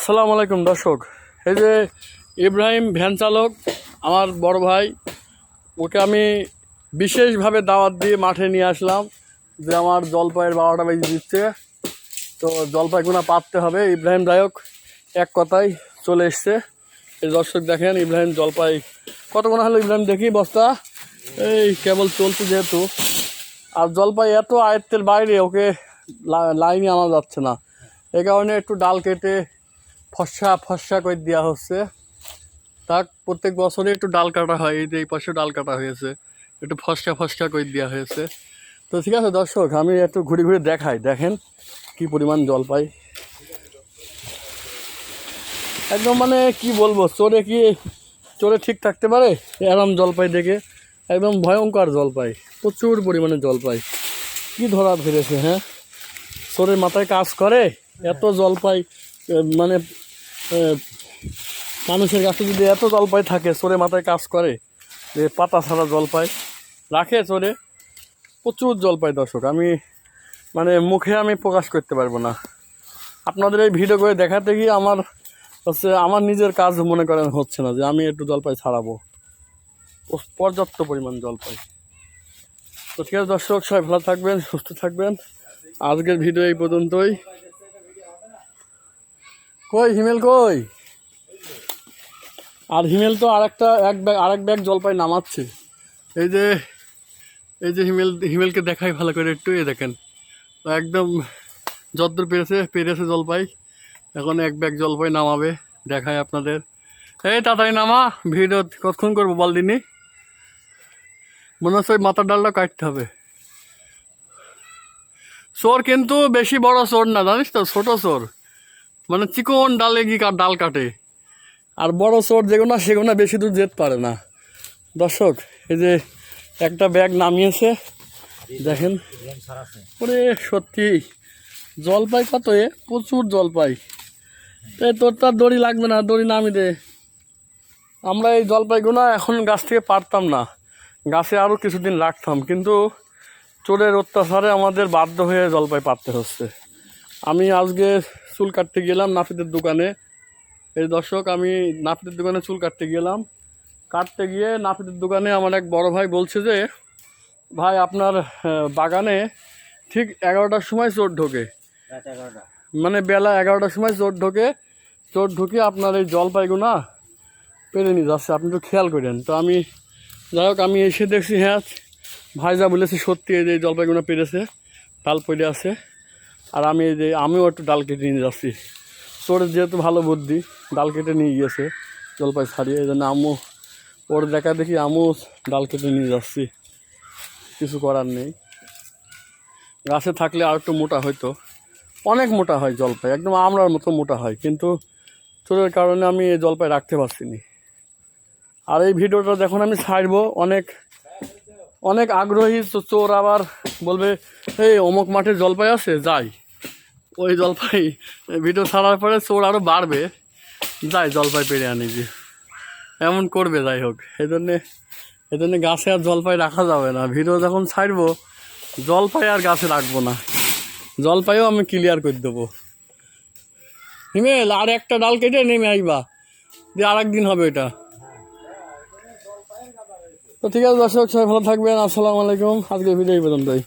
আসসালামু আলাইকুম, দর্শক। এই যে ইব্রাহিম ভ্যান চালক, আমার বড় ভাই, ওকে আমি বিশেষভাবে দাওয়াত দিয়ে মাঠে নিয়ে আসলাম যে আমার জলপাইয়ের বারোটা বেজে দিচ্ছে। তো জলপাইগুনা পাততে হবে। ইব্রাহিম দায়ক এক কথায় চলে এসছে। এই দর্শক দেখেন, ইব্রাহিম জলপাই কত গোনা হলো? ইব্রাহিম, দেখি বস্তা। এই কেবল চলছে যেহেতু। আর জলপাই এত আয়ত্তের বাইরে ওকে লাইনে আনা যাচ্ছে না। এই কারণে একটু ডাল কেটে ফসা ফসা করে দেওয়া হচ্ছে। তাক, প্রত্যেক বছরে একটু ডাল কাটা হয়, এই যে এই পাশে ডাল কাটা হয়েছে। একটু ফসকা ফসকা করে দেওয়া হয়েছে। তো ঠিক আছে, দর্শক, আমি একটু ঘুরে ঘুরে দেখাই। দেখেন কি পরিমাণ জল পাই। একদম মানে কি বলব, চোরে কি, চোরে ঠিক থাকতে পারে? এরম জল পাই দেখে। একদম ভয়ঙ্কর জল পাই। প্রচুর পরিমাণে জল পাই। কি ধরা ফেলেছে হ্যাঁ? চোরের মাথায় কাজ করে, এত জল পাই মানে মানুষের কাছে যদি এত জলপাই থাকে, চোরে মাথায় কাজ করে, যে পাতা ছাড়া জলপাই, রাখে চোরে, প্রচুর জলপাই দর্শক। আমি মানে মুখে আমি প্রকাশ করতে পারব না। আপনাদের এই ভিডিও করে দেখাতে গিয়ে আমার হচ্ছে, আমার নিজের কাজ মনে করেন হচ্ছে না, যে আমি একটু জলপাই ছাড়াবো। পর্যাপ্ত পরিমাণ জলপাই। তো ঠিক আছে দর্শক, সবাই ভালো থাকবেন, সুস্থ থাকবেন। আজকের ভিডিও এই পর্যন্তই। কই হিমেল কই? আর হিমেল তো আর একটা এক ব্যাগ আর এক ব্যাগ জলপাই নামাচ্ছে। এই যে এই যে হিমেল হিমেলকে দেখাই ভালো করে একটু এ দেখেন। একদম যদ্দূর পেরেছে পেরেছে জলপাই। এখন এক ব্যাগ জলপাই নামাবে দেখায় আপনাদের। এই তাড়াতাড়ি নামা ভিডিও কতক্ষণ করব বল দিনই মনে হচ্ছে ওই মাথার ডালটা কাটতে হবে। চোর কিন্তু বেশি বড় চোর না জানিস তো? ছোট চোর। মানে চিকন ডালে গিয়ে ডাল কাটে? আর বড় চোর যেগুলো সেগুলো বেশি দূর যেতে পারে না। দর্শক, এই যে একটা ব্যাগ নামিয়েছে, দেখেন। ওরে, সত্যি। জলপাই কত এ? প্রচুর জলপাই। এই তোর তো দড়ি লাগবে না, দড়ি নামি দে। আমরা এই জলপাইগুলো এখন গাছ থেকে পারতাম না। গাছে আরও কিছুদিন রাখতাম, কিন্তু চোরের অত্যাচারে আমাদের বাধ্য হয়ে জলপাই পারতে হচ্ছে। আমি আজকে চুল কাটতে গেলাম নাপিতের দোকানে। এই দর্শক আমি নাপিতের দোকানে চুল কাটতে গেলাম। কাটতে গিয়ে নাপিতের দোকানে আমার এক বড় ভাই বলছে যে ভাই আপনার বাগানে ঠিক এগারোটার সময় চোর ঢোকে। মানে বেলা এগারোটার সময় চোর ঢোকে। চোর ঢুকে আপনার এই জলপাইগুনা পেরে নিয়ে যাচ্ছে। আপনি একটু খেয়াল করেন। তো আমি যাই হোক আমি এসে দেখছি হ্যাঁ ভাই যা বলেছে সত্যি এই যে জলপাইগুনা পেরেছে ডাল পড়ে আছে। আর আমি এই যে, আমিও একটু ডাল কেটে নিয়ে যাচ্ছি। চোরের যেহেতু ভালো বুদ্ধি, ডাল কেটে নিয়ে গিয়েছে জলপাই ছাড়িয়ে, এই জন্য আমু ওর দেখা দেখি আমু ডাল কেটে নিয়ে যাচ্ছি। কিছু করার নেই। গাছে থাকলে আর একটু মোটা হয়তো অনেক মোটা হয় জলপাই, একদম আমরার মতো মোটা হয়, কিন্তু চোরের কারণে আমি এই জলপাই রাখতে পারছি না। আর এই ভিডিওটা যখন আমি ছাড়বো, অনেক অনেক আগ্রহী চোর আবার বলবে এই অমুক মাঠে জলপাই আছে? যাই। ওই জলপাই ভিডিও ছাড়ার পরে চোর আরও বাড়বে। যাই, জলপাই পেরে আনি যে। এমন করবে, যাই হোক। এই জন্যে এই জন্যে গাছে আর জলপাই রাখা যাবে না। ভিডিও যখন ছাড়বো, জলপাই আর গাছে রাখব না। জলপাইও আমি ক্লিয়ার করে দেবো। হিমেল আর একটা ডাল কেটে নেমে আসবা দিয়ে আর একদিন হবে এটা। তো ঠিক আছে, দর্শক, সবাই ভালো থাকবেন। আসসালামু আলাইকুম। আজকে ভিডিও পর্যন্তই।